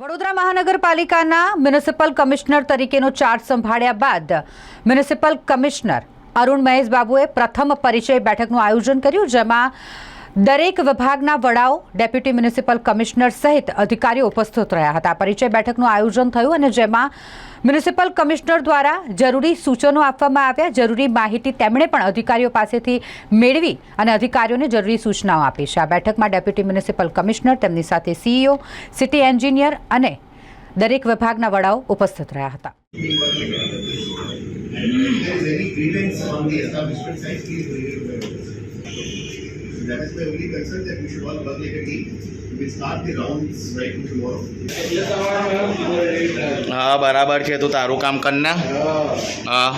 વડોદરા મહાનગરપાલિકાના municipal commissioner તરીકેનો charge સંભાળ્યા બાદ મ્યુનિસિપલ કમિશનર અરુણ મહેશ બાબુએ પ્રથમ પરિચય બેઠકનું આયોજન કર્યું, જેમાં દરેક વિભાગના વડાઓ, ડેપ્યુટી મ્યુનિસિપલ કમિશનર સહિત અધિકારીઓ ઉપસ્થિત રહ્યા હતા. પરિચય બેઠકનું આયોજન થયું અને જેમાં મ્યુનિસિપલ કમિશનર દ્વારા જરૂરી સૂચનો આપવામાં આવ્યા. જરૂરી માહિતી તેમણે પણ અધિકારીઓ પાસેથી મેળવી અને અધિકારીઓને જરૂરી સૂચનાઓ આપી છે. આ બેઠકમાં ડેપ્યુટી મ્યુનિસિપલ કમિશનર, તેમની સાથે સીઈઓ, સિટી એન્જિનિયર અને દરેક વિભાગના વડાઓ ઉપસ્થિત રહ્યા હતા. That is my only concern that we should all work like a team. હા બરાબર છે તું તારું કામ કર ના હા